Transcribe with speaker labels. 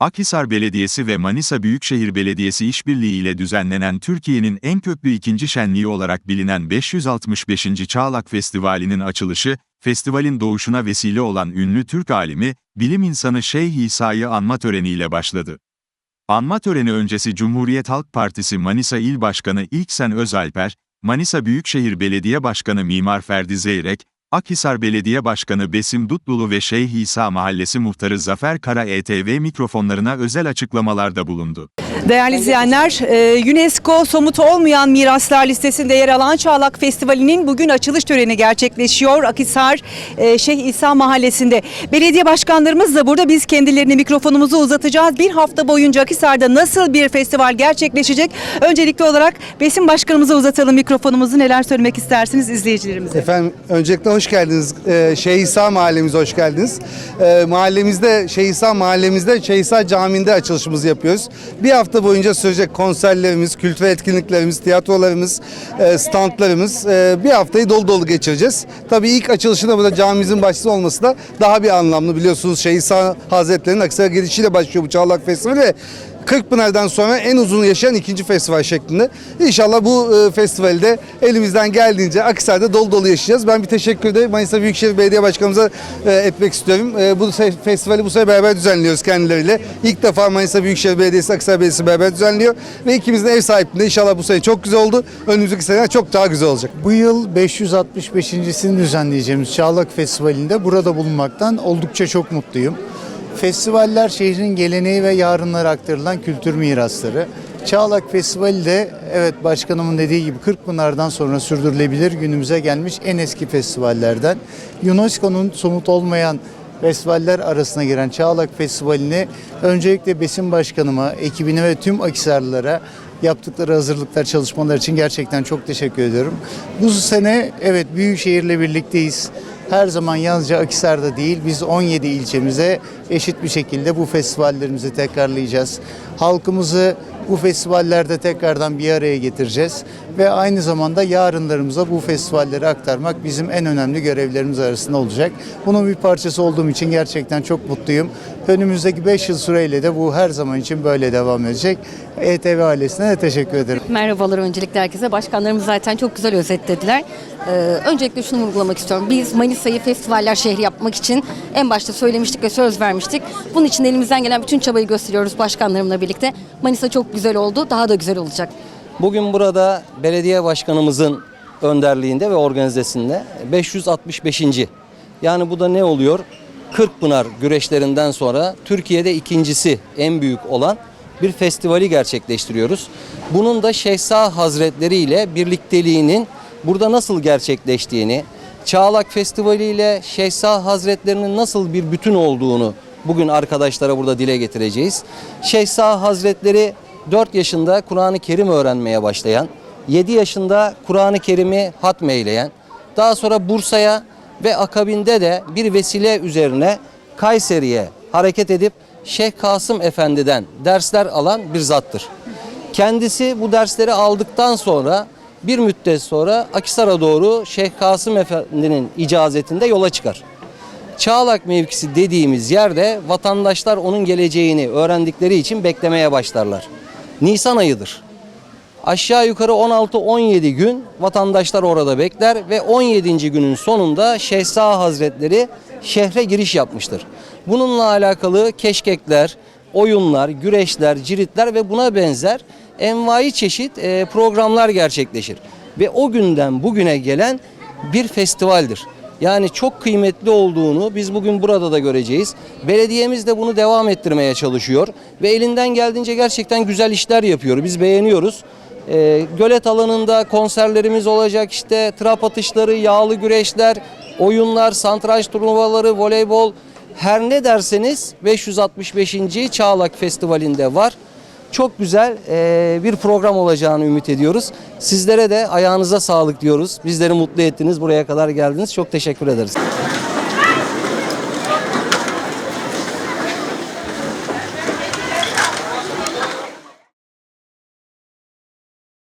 Speaker 1: Akhisar Belediyesi ve Manisa Büyükşehir Belediyesi işbirliğiyle düzenlenen Türkiye'nin en köklü ikinci şenliği olarak bilinen 565. Çağlak Festivali'nin açılışı, festivalin doğuşuna vesile olan ünlü Türk alimi, bilim insanı Şeyh İsa'yı anma töreniyle başladı. Anma töreni öncesi Cumhuriyet Halk Partisi Manisa İl Başkanı İlksen Özalper, Manisa Büyükşehir Belediye Başkanı Mimar Ferdi Zeyrek, Akhisar Belediye Başkanı Besim Dutlulu ve Şeyh İsa Mahallesi Muhtarı Zafer Kara ETV mikrofonlarına özel açıklamalarda bulundu.
Speaker 2: Değerli izleyenler, e, UNESCO somut olmayan miraslar listesinde yer alan Çağlak Festivali'nin bugün açılış töreni gerçekleşiyor. Akhisar e, Şeyh İsa Mahallesi'nde. Belediye başkanlarımız da burada. Biz kendilerine mikrofonumuzu uzatacağız. Bir hafta boyunca Akhisar'da nasıl bir festival gerçekleşecek? Öncelikli olarak Besim Başkanımıza uzatalım mikrofonumuzu. Neler söylemek istersiniz izleyicilerimize?
Speaker 3: Efendim öncelikle hoş geldiniz. Ee, Şeyh İsa mahallemize hoş geldiniz. Ee, mahallemizde Şeyh İsa mahallemizde Şeyh İsa Camii'nde açılışımızı yapıyoruz. Bir hafta boyunca sürecek konserlerimiz, kültürel etkinliklerimiz, tiyatrolarımız, e, standlarımız e, bir haftayı dolu dolu geçireceğiz. Tabii ilk açılışında burada camimizin başta olması da daha bir anlamlı. Biliyorsunuz Şeyh İsa Hazretleri'nin Akhisar'a gelişiyle başlıyor bu Çağlak Festivali ve Kırkpınar'dan sonra en uzun yaşayan ikinci festival şeklinde. İnşallah bu e, festivalde elimizden geldiğince Akhisar'da dolu dolu yaşayacağız. Ben bir teşekkür ederim Manisa Büyükşehir Belediye Başkanımıza e, etmek istiyorum. E, bu festivali bu sene beraber düzenliyoruz kendileriyle. İlk defa Manisa Büyükşehir Belediyesi, Akhisar Belediyesi beraber düzenliyor. Ve ikimizin ev sahipliğinde inşallah bu sene çok güzel oldu. Önümüzdeki sene çok daha güzel olacak.
Speaker 4: Bu yıl 565.sini düzenleyeceğimiz Çağlak Festivali'nde burada bulunmaktan oldukça çok mutluyum. Festivaller şehrin geleneği ve yarınlara aktarılan kültür mirasları. Çağlak Festivali de evet başkanımın dediği gibi Kırkpınar'dan sonra sürdürülebilir günümüze gelmiş en eski festivallerden. UNESCO'nun somut olmayan festivaller arasına giren Çağlak Festivali'ni öncelikle Besim Başkanıma, ekibine ve tüm Akisarlılara yaptıkları hazırlıklar, çalışmalar için gerçekten çok teşekkür ediyorum. Bu sene evet Büyükşehir'le birlikteyiz. Her zaman yalnızca Akisar'da değil, biz 17 ilçemize eşit bir şekilde bu festivallerimizi tekrarlayacağız. Halkımızı bu festivallerde tekrardan bir araya getireceğiz ve aynı zamanda yarınlarımıza bu festivalleri aktarmak bizim en önemli görevlerimiz arasında olacak. Bunun bir parçası olduğum için gerçekten çok mutluyum. Önümüzdeki 5 yıl süreyle de bu her zaman için böyle devam edecek. ETV ailesine de teşekkür ederim.
Speaker 5: Merhabalar öncelikle herkese. Başkanlarımız zaten çok güzel özetlediler. Ee, öncelikle şunu vurgulamak istiyorum. Biz Manisa'yı festivaller şehri yapmak için en başta söylemiştik ve söz vermiştik. Bunun için elimizden gelen bütün çabayı gösteriyoruz başkanlarımla birlikte. Manisa çok güzel oldu. Daha da güzel olacak.
Speaker 6: Bugün burada belediye başkanımızın önderliğinde ve organizesinde 565. Yani bu da ne oluyor? Kırkpınar güreşlerinden sonra Türkiye'de ikincisi en büyük olan bir festivali gerçekleştiriyoruz. Bunun da Şehsa Hazretleri ile birlikteliğinin burada nasıl gerçekleştiğini, Çağlak Festivali ile Şehsa Hazretlerinin nasıl bir bütün olduğunu bugün arkadaşlara burada dile getireceğiz. Şehsa Hazretleri 4 yaşında Kur'an-ı Kerim öğrenmeye başlayan, 7 yaşında Kur'an-ı Kerim'i hatmeyleyen, daha sonra Bursa'ya ve akabinde de bir vesile üzerine Kayseri'ye hareket edip Şeyh Kasım Efendi'den dersler alan bir zattır. Kendisi bu dersleri aldıktan sonra bir müddet sonra Akisar'a doğru Şeyh Kasım Efendi'nin icazetinde yola çıkar. Çağlak mevkisi dediğimiz yerde vatandaşlar onun geleceğini öğrendikleri için beklemeye başlarlar. Nisan ayıdır. Aşağı yukarı 16-17 gün vatandaşlar orada bekler ve 17. günün sonunda Şehsa Hazretleri şehre giriş yapmıştır. Bununla alakalı keşkekler, oyunlar, güreşler, ciritler ve buna benzer envai çeşit e, programlar gerçekleşir. Ve o günden bugüne gelen bir festivaldir. Yani çok kıymetli olduğunu biz bugün burada da göreceğiz. Belediyemiz de bunu devam ettirmeye çalışıyor ve elinden geldiğince gerçekten güzel işler yapıyor. Biz beğeniyoruz. Ee, gölet alanında konserlerimiz olacak işte trap atışları, yağlı güreşler, oyunlar, satranç turnuvaları, voleybol her ne derseniz 565. Çağlak Festivali'nde var. Çok güzel eee, bir program olacağını ümit ediyoruz. Sizlere de ayağınıza sağlık diyoruz. Bizleri mutlu ettiniz, buraya kadar geldiniz. Çok teşekkür ederiz.